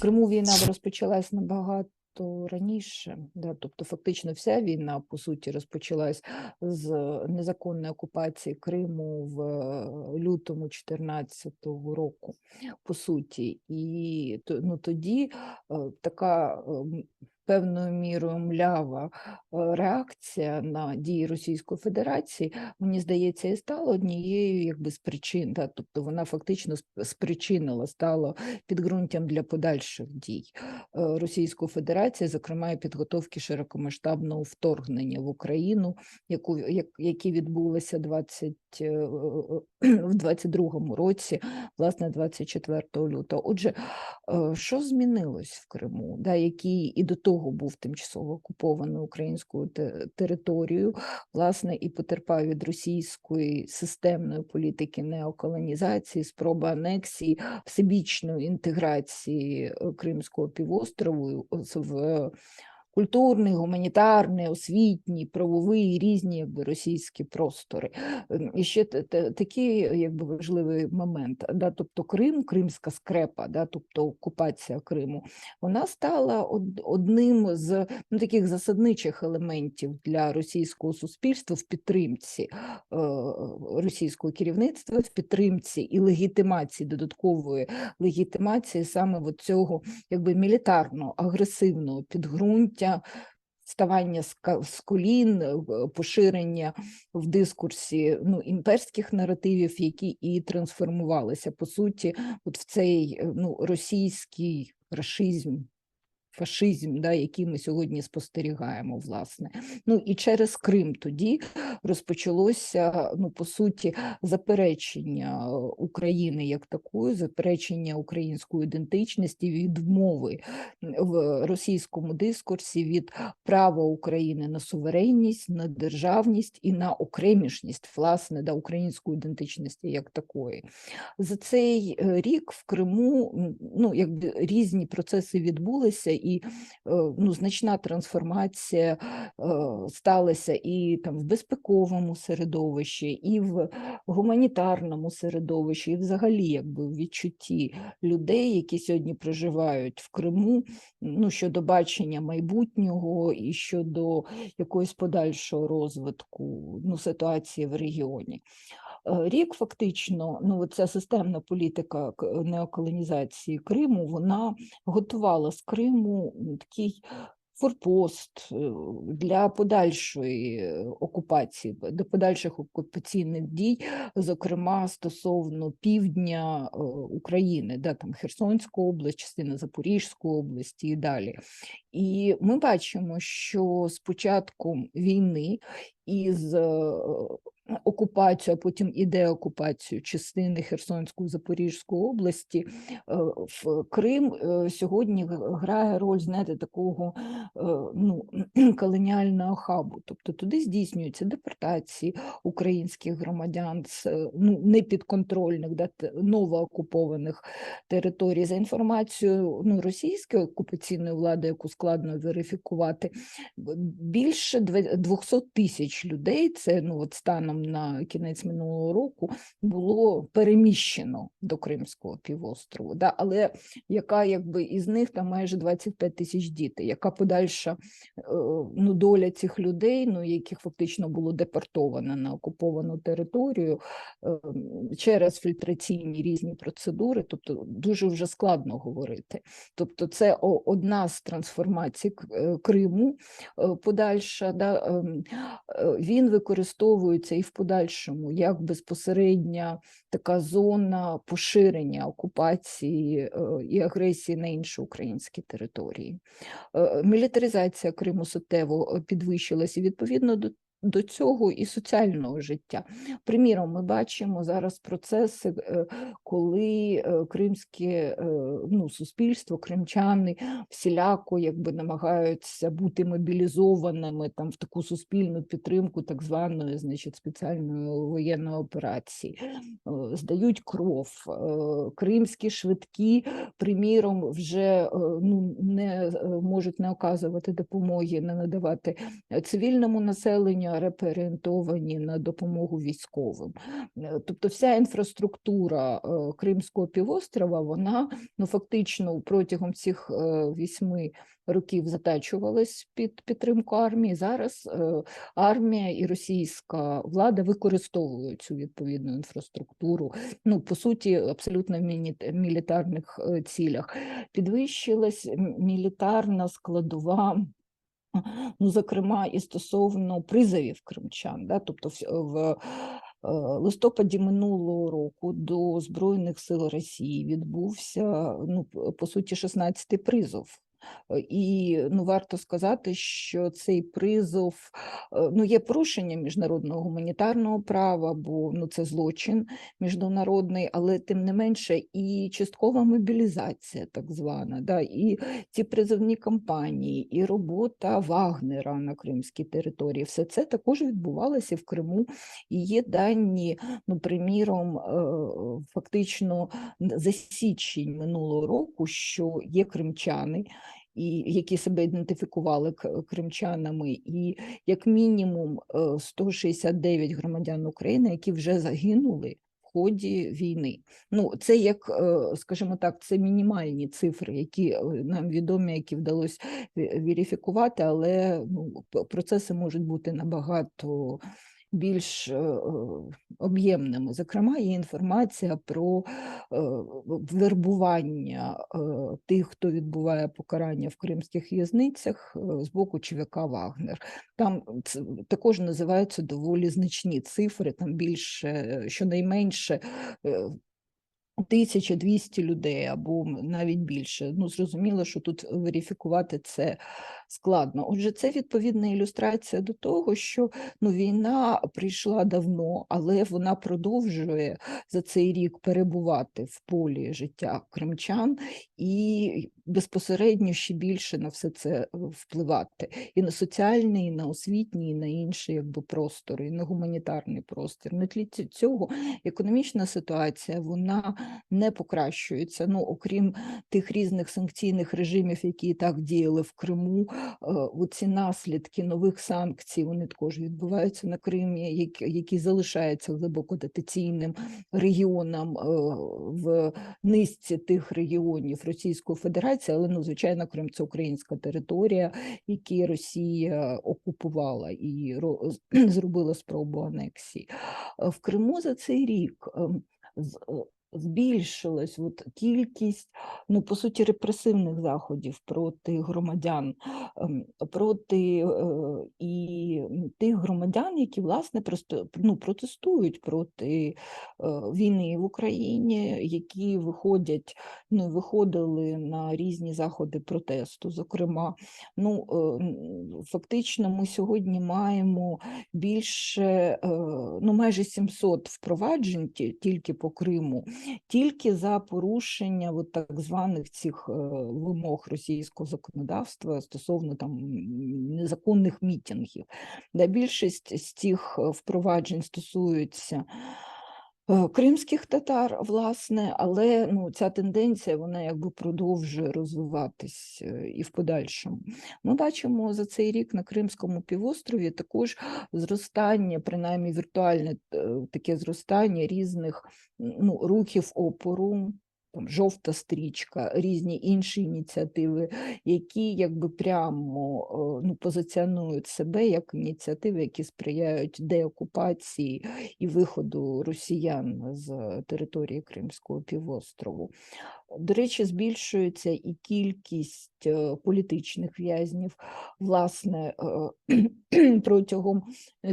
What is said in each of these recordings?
Криму війна розпочалась набагато раніше, да, тобто фактично вся війна, по суті, розпочалась з незаконної окупації Криму в е, лютому 2014 року, по суті. І ну, тоді е, така певною мірою млява реакція на дії Російської Федерації, мені здається, і стала однією якби з причин, да, тобто вона фактично спричинила, стала підґрунтям для подальших дій Російської Федерації, зокрема і підготовки широкомасштабного вторгнення в Україну, яку як, які відбулися 20, е, в 22-му році, власне, 24 лютого. Отже, е, що змінилось в Криму, да, який і до того був тимчасово окупований українською територією, власне, і потерпав від російської системної політики неоколонізації, спроби анексії, всебічної інтеграції е, Кримського півострову в культурний, гуманітарний, освітній, правовий, різні якби, російські простори. Ем, І ще такий якби, важливий момент, да, тобто Крим, Кримська скрепа, да, тобто окупація Криму, вона стала одним з ну, таких засадничих елементів для російського суспільства в підтримці е, російського керівництва, в підтримці і легітимації, додаткової легітимації саме цього якби мілітарного, агресивного підґрунтя, ставання з з колін, е, поширення в дискурсі ну, імперських наративів, які і трансформувалися по суті от в цей е, ну, російський рашизм. Фашизм, да, який ми сьогодні спостерігаємо, власне. Ну і через Крим тоді розпочалося, ну, по суті, заперечення України як такої, заперечення української ідентичності, відмови в російському дискурсі від права України на суверенність, на державність і на окремішність, власне, да, української ідентичності як такої. За цей е, рік в Криму ну, якби різні процеси відбулися, і е, ну, значна трансформація е, сталася і там в безпековому середовищі, і в гуманітарному середовищі, і взагалі якби в відчутті людей, які сьогодні проживають в Криму, ну, щодо бачення майбутнього і щодо якогось подальшого розвитку ну, ситуації в регіоні. Е, Рік фактично, ну ця системна політика к- неоколонізації Криму, вона готувала з Криму такий форпост е, для подальшої е, окупації, до подальших окупаційних дій, зокрема стосовно півдня е, України, да, там Херсонська область, частина Запорізької області і далі. І ми бачимо, що з початком війни із е, окупацією, а потім і деокупацією частини Херсонської Запорізької області, е, в Крим е, сьогодні грає роль, знаєте, такого е, ну, колоніального хабу. Тобто туди здійснюються депортації українських громадян з е, ну, непідконтрольних, да, новоокупованих територій. За інформацією ну, російської окупаційної влади, яку складно верифікувати, більше 200 тисяч людей, це ну, от станом на кінець минулого року, було переміщено до Кримського півострову. Да? Але яка якби із них там майже 25 тисяч дітей, яка подальша е, ну, доля цих людей, ну, яких фактично було депортовано на окуповану територію е, через фільтраційні різні процедури, тобто дуже вже складно говорити. Тобто, це одна з трансформацій К- е, Криму е, подальша. Да, ем, е, він використовується і в подальшому як безпосередня така зона поширення окупації і агресії на інші українські території. Мілітаризація Криму суттєво підвищилася відповідно до. До цього і соціального життя. Приміром, ми бачимо зараз процеси, е, коли е, кримське ну, суспільство, кримчани всіляко якби намагаються бути мобілізованими там в таку суспільну підтримку так званої, значить, спеціальної воєнної операції, Е, здають кров. Кримські швидкі, приміром, вже ну, не можуть не оказувати допомоги, не надавати цивільному населенню, реперієнтовані на допомогу військовим. Е, Тобто вся інфраструктура е, Кримського півострова, вона ну, фактично протягом цих е, вісьми років затачувалась під підтримку армії. Зараз армія і російська влада використовують цю відповідну інфраструктуру, ну, по суті, абсолютно в мілітарних цілях. Підвищилась мілітарна складова ну, зокрема, і стосовно призовів кримчан, да, тобто в, в е, листопаді минулого року до Збройних сил Росії відбувся, ну, по суті, 16-й призов. І ну, варто сказати, що цей призов е, ну, є порушенням міжнародного гуманітарного права, бо ну, це злочин міжнародний, але тим не менше і часткова мобілізація, так звана, да, і ці призовні кампанії, і робота Вагнера на кримській території, все це також відбувалося в Криму. І є дані, ну, приміром, е, фактично за січень минулого року, що є кримчани. І які себе ідентифікували к- кримчанами, і як мінімум е, 169 громадян України, які вже загинули в ході війни. Ну, це як, е, скажімо так, це мінімальні цифри, які е, нам відомі, які вдалося ве- верифікувати, але ну, процеси можуть бути набагато більш е, е, об'ємними. Зокрема, є інформація про е, вербування тих, хто відбуває покарання в кримських в'язницях з боку ЧВК Вагнер. Там також називаються доволі значні цифри, там більше, щонайменше 1200 людей або навіть більше. Ну, зрозуміло, що тут верифікувати це складно. Отже, це відповідна ілюстрація до того, що ну, війна прийшла давно, але вона продовжує за цей рік перебувати в полі життя кримчан і безпосередньо ще більше на все це е, впливати і на соціальний, і на освітній, і на інші якби простори, і на гуманітарний простір. На тлі цього економічна ситуація вона не покращується. Ну, окрім тих різних санкційних режимів, які і так діяли в Криму, е, ці наслідки нових санкцій вони також відбуваються на Кримі, які, які залишаються глибоко дотаційним регіоном е, в низці тих регіонів Російської Федерації, але ну, звичайно, Крим це українська територія, які Росія окупувала і зробила спробу анексії. Е, В Криму за цей рік ем, е, збільшилась от кількість, ну, по суті, репресивних заходів проти громадян, ем, проти е, і тих громадян, які, власне, просто, ну, протестують проти е, війни в Україні, які виходять, ну, виходили на різні заходи протесту. Зокрема, ну, е, фактично, ми сьогодні маємо більше, ну, майже 700 впроваджень тільки по Криму, тільки за порушення от так званих цих е, вимог російського законодавства стосовно там незаконних мітінгів. Да, більшість з цих е, впроваджень стосуються кримських татар, власне, але ну, ця тенденція вона якби продовжує розвиватись е, і в подальшому. Ми бачимо за цей рік на Кримському півострові також зростання, принаймні віртуальне е, таке зростання різних ну, рухів опору. Там жовта стрічка, різні інші ініціативи, які якби прямо е, ну, позиціонують себе як ініціативи, які сприяють деокупації і виходу росіян з території Кримського півострову. До речі, збільшується і кількість е, політичних в'язнів. Власне, е, протягом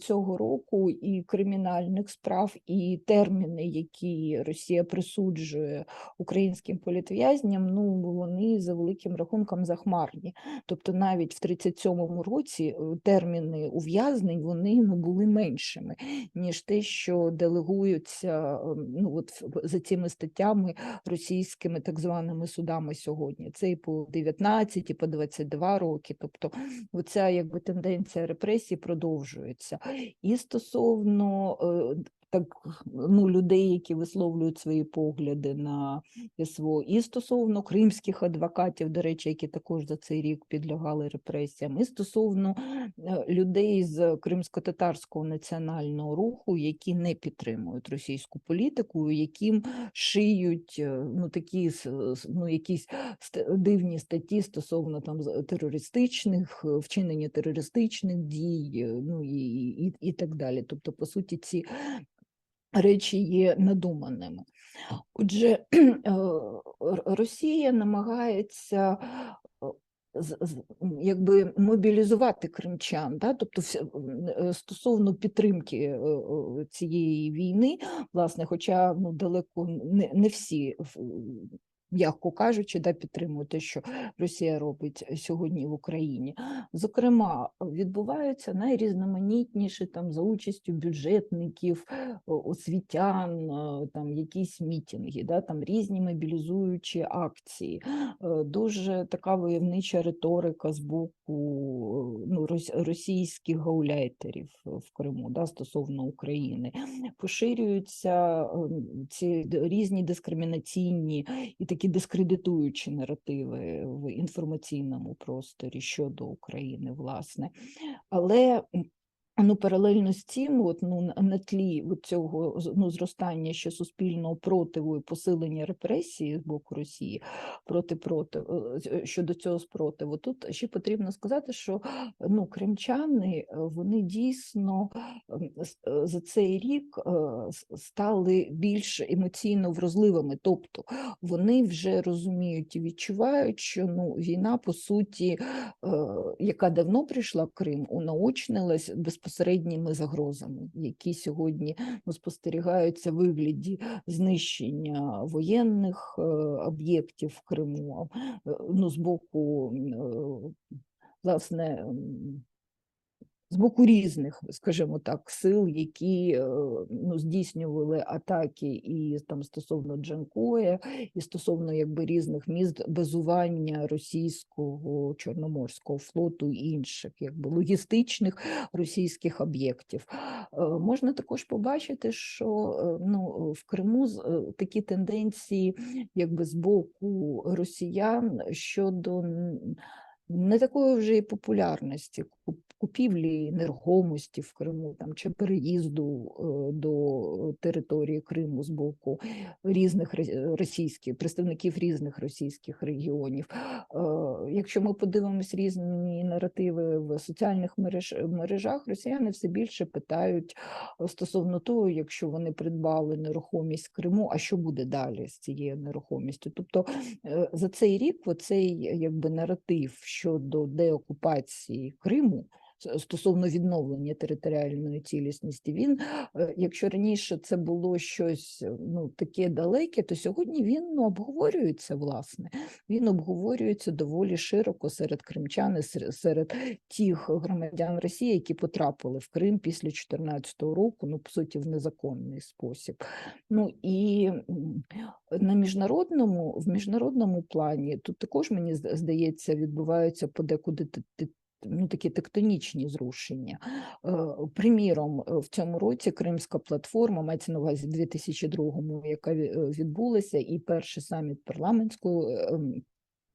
цього року і кримінальних справ, і терміни, які Росія присуджує українським політв'язням, ну вони за великим рахунком захмарні. Тобто навіть в 37-му році е, терміни ув'язнень вони ну, були меншими, ніж те, що делегуються ем, ну, от, за цими статтями російськими так званими судами сьогодні. Це і по 19, і по 22 роки. Тобто оця якби тенденція репресій продовжується. І стосовно е, так ну, людей, які висловлюють свої погляди на СВО, і стосовно кримських адвокатів, до речі, які також за цей рік підлягали репресіям, і стосовно е, людей з кримсько-татарського національного руху, які не підтримують російську політику, яким шиють е, ну, такі ну, якісь дивні статті стосовно там терористичних е, вчинення терористичних дій, ну і, і, і так далі. Тобто, по суті, ці речі є надуманими. Отже, е, Росія намагається е, якби мобілізувати кримчан, да? тобто е, стосовно підтримки цієї війни, власне, хоча ну, далеко не, не всі, м'яко кажучи, да, підтримують те, що Росія робить сьогодні в Україні. Зокрема, відбуваються найрізноманітніші там за участю бюджетників, освітян, е, там якісь мітинги, да, там різні мобілізуючі акції. Е, Дуже така войовнича риторика з боку е, ну, російських гауляйтерів в Криму да, стосовно України. Поширюються ем, ці різні дискримінаційні і такі дискредитуючі наративи в інформаційному просторі щодо України, власне. Але ну, паралельно з цим, от, ну, на- тлі от цього ну, зростання ще суспільного противу і посилення репресії з боку Росії проти проти щодо цього спротиву, тут ще потрібно сказати, що ну, кримчани е, вони дійсно е, за цей рік е, стали більш емоційно вразливими, тобто вони вже розуміють і відчувають, що ну, війна, по суті, е, яка давно прийшла в Крим, унаочнилась безпосередніми загрозами, які сьогодні ну, спостерігаються в вигляді знищення воєнних е, об'єктів в Криму, е, ну, з боку, е, власне, з боку різних, скажімо так, сил, які е, ну, здійснювали атаки і там стосовно Джанкоя, і стосовно якби різних міст базування російського чорноморського флоту і інших якби логістичних російських об'єктів. Е, Можна також побачити, що е, ну, в Криму такі тенденції, якби з боку росіян щодо не такої вже і популярності купівлі нерухомості в Криму там, чи переїзду е, до території Криму з боку різних російських представників різних російських регіонів. Е, Якщо ми подивимось різні наративи в соціальних мереж, мережах, росіяни все більше питають е, стосовно того, якщо вони придбали нерухомість Криму, а що буде далі з цією нерухомістю? Тобто за цей рік оцей якби наратив щодо деокупації Криму стосовно відновлення територіальної цілісності, він, е, якщо раніше це було щось е, ну, таке далеке, то сьогодні він ну, обговорюється, власне. Він обговорюється доволі широко серед кримчан, серед тих громадян Росії, які потрапили в Крим після 2014 року, ну, по суті, в незаконний спосіб. Ну і на міжнародному, в міжнародному плані тут також, мені здається, відбуваються подекуди ну, такі тектонічні зрушення. Е, Приміром, е, в цьому році Кримська платформа, мається на увазі 2002, яка е, відбулася, і перший саміт парламентської е,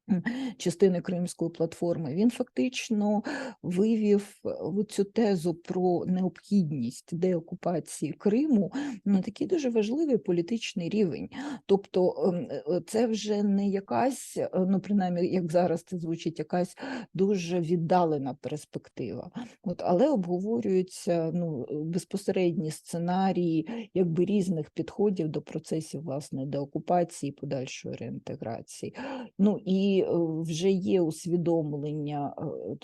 частини Кримської платформи, він фактично вивів е, цю тезу про необхідність деокупації Криму на такий дуже важливий політичний рівень. Тобто ем, е, це вже не якась, е, ну принаймні, як зараз це звучить, якась дуже віддалена перспектива. От, але обговорюються ну, е, безпосередні сценарії якби різних підходів до процесів власне деокупації, подальшої реінтеграції. Ну і е, вже є усвідомлення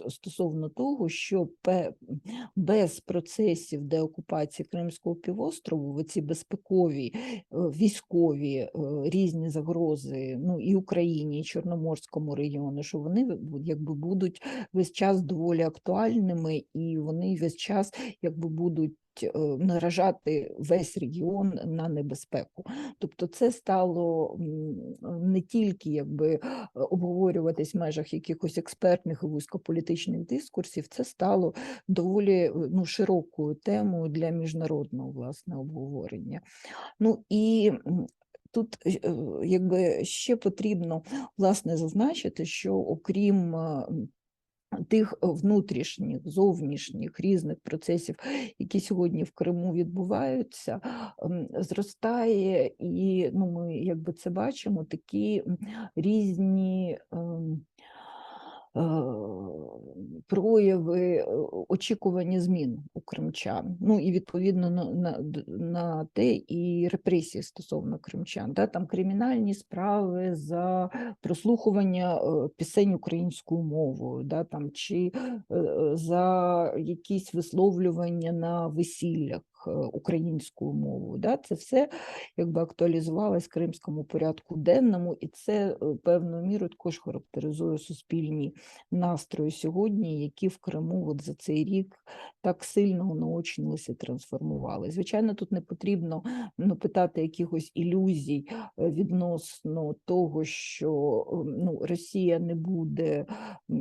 е, стосовно того, що без процесів деокупації Кримського півострову, ці безпекові, е, військові різні загрози, ну і Україні, і Чорноморському регіону, що вони якби будуть весь час доволі актуальними, і вони весь час якби будуть наражати весь регіон на небезпеку. Тобто, це стало не тільки якби обговорюватись в межах якихось експертних і вузькополітичних дискурсів, це стало доволі е, ну, широкою темою для міжнародного власне обговорення. Ну і Тут е, е, якби ще потрібно власне зазначити, що окрім е, тих внутрішніх, зовнішніх різних процесів, які сьогодні в Криму відбуваються, зростає, і ну, ми якби це бачимо, такі різні. Е, Прояви е, очікування змін у кримчан, ну і відповідно на, на, на те і репресії стосовно кримчан. Да? Там кримінальні справи за прослухування е, пісень українською мовою, да? там, чи за якісь висловлювання на весіллях українською мовою. Да? Це все якби актуалізувалось в кримському порядку денному, і це е, певною мірою також характеризує суспільні настрої сьогодні, які в Криму от за цей рік так сильно наочнилися і трансформували. Звичайно, тут не потрібно ну, питати якихось ілюзій е, відносно того, що е, ну, Росія не буде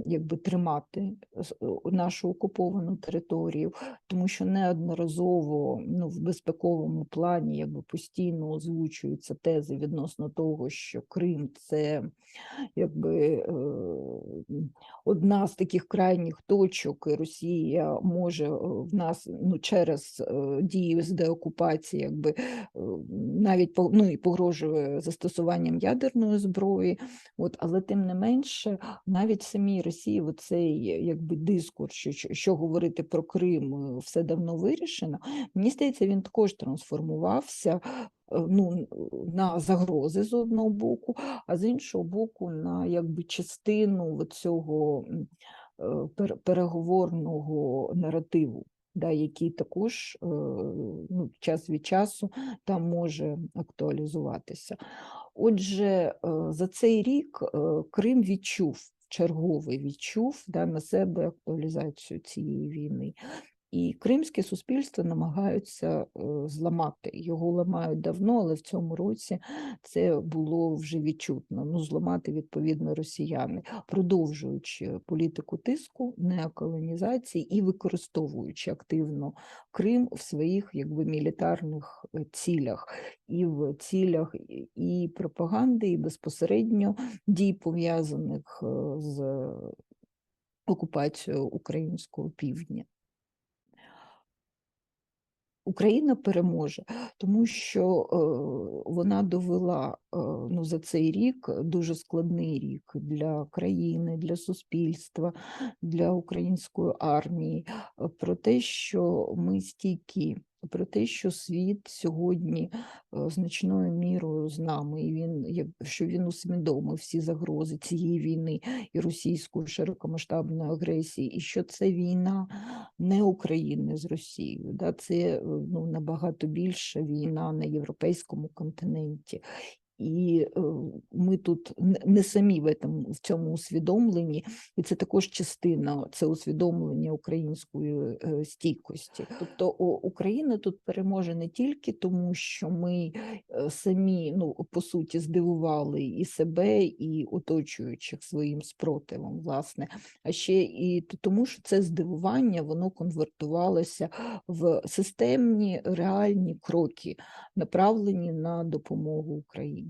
якби тримати е, нашу окуповану територію, тому що неодноразово ну, в безпековому плані якби постійно озвучуються тези відносно того, що Крим це якби е, одна з таких крайніх точок, і Росія може е, в нас ну, через е, дії з деокупації, якби навіть ну, і погрожує застосуванням ядерної зброї. От, але тим не менше, навіть в самій Росії цей якби дискурс, що, що, говорити про Крим, все давно вирішено. Мені здається, він також трансформувався. е, Ну, на загрози з одного боку, а з іншого боку, на якби частину цього е, переговорного наративу, да, який також е, ну, час від часу там може актуалізуватися. Отже, за цей рік Крим відчув, черговий відчув да, на себе актуалізацію цієї війни. І кримське суспільство намагаються е, зламати. Його ламають давно, але в цьому році це було вже відчутно. Ну, зламати відповідно росіяни, продовжуючи політику тиску, неоколонізації і використовуючи активно Крим в своїх якби мілітарних е, цілях, і в цілях і- пропаганди, і безпосередньо дій пов'язаних е, з окупацією українського півдня. Україна переможе, тому що е, вона довела е, ну, за цей рік дуже складний рік для країни, для суспільства, для української армії, е, про те, що ми стійкі, про те, що світ сьогодні е, значною мірою з нами, і він що він усвідомив всі загрози цієї війни і російської широкомасштабної агресії, і що це війна не України з Росією, да, це е, ну, набагато більша війна на європейському континенті. І е, ми тут не самі в, этом, в цьому усвідомленні, і це також частина це усвідомлення української е, стійкості. Тобто Україна тут переможе не тільки тому, що ми е, самі ну, по суті здивували і себе, і оточуючих своїм спротивом, власне, а ще і тому, що це здивування воно конвертувалося в системні реальні кроки, направлені на допомогу Україні.